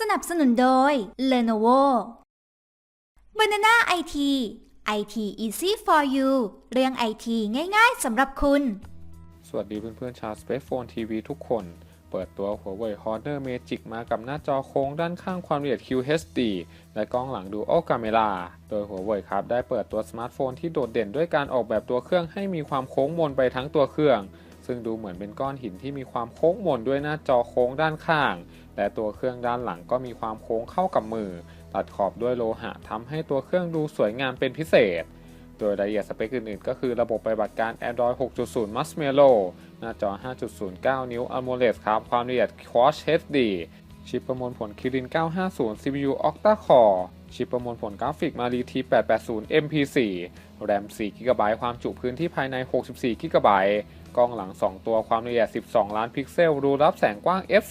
สนับสนุนโดย Lenovo Banana IT IT easy for you เรื่อง IT ง่ายๆสำหรับคุณ สวัสดีเพื่อนๆชาว Space Phone TV ทุกคน เปิดตัว Huawei Honor Magic มากับหน้าจอโค้งด้านข้างความละเอียด QHD และกล้องหลัง Dual Camera โดย Huawei ครับได้เปิดตัวสมาร์ทโฟนที่โดดเด่นด้วยการออกแบบตัวเครื่องให้มีความโค้งมนไปทั้งตัวเครื่อง ซึ่งดูเหมือนเป็นก้อนหินที่มีความโค้งมนด้วยหน้าจอโค้งด้านข้าง และตัวเครื่องด้านหลังก็มีความโค้งเข้ากับมือ ตัดขอบด้วยโลหะทำให้ตัวเครื่องดูสวยงามเป็นพิเศษ โดยรายละเอียดสเปคอื่นๆ ก็คือระบบปฏิบัติการ Android 6.0 Marshmallow หน้าจอ 5.09 นิ้ว AMOLED ครับ ความละเอียด Quad HD ชิปประมวลผล Kirin 950 CPU Octa Core ชิปประมวลผลกราฟิก Mali T880 MP4 แรม4 GB ความจุพื้นที่ภายใน 64 GB กล้องหลัง 2 ตัวความละเอียด 12 ล้านพิกเซล รูรับแสงกว้าง f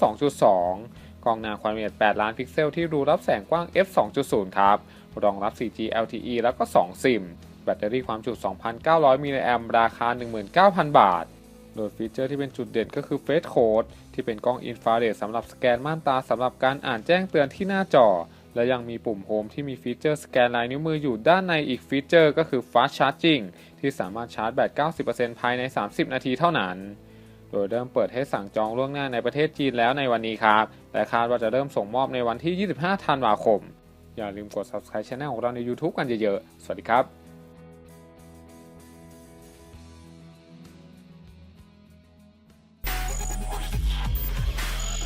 2.2 กล้องหน้าความละเอียด 8 ล้านพิกเซล ที่รูรับแสงกว้าง f 2.0 ครับ รองรับ 4G LTE แล้วก็ 2 ซิม แบตเตอรี่ความจุ 2,900 มิลลิแอมราคา 19,000 บาท โดยฟีเจอร์ที่เป็นจุดเด่นก็คือ Face Code ที่เป็นกล้องอินฟราเรดสำหรับสแกนม่านตาสำหรับการอ่านแจ้งเตือนที่หน้าจอ และยังมีปุ่มโฮมที่มีฟีเจอร์สแกนลายนิ้วมืออยู่ด้านในอีกฟีเจอร์ก็คือ Fast Charging ที่สามารถชาร์จแบต 90%ภายใน 30 นาทีเท่านั้น โดยเริ่มเปิดให้สั่งจองล่วงหน้าในประเทศจีนแล้วในวันนี้ครับ และคาดว่าจะเริ่มส่งมอบในวันที่ 25 ธันวาคม อย่าลืมกด subscribe channel ของเราใน YouTube กันเยอะๆ สวัสดีครับ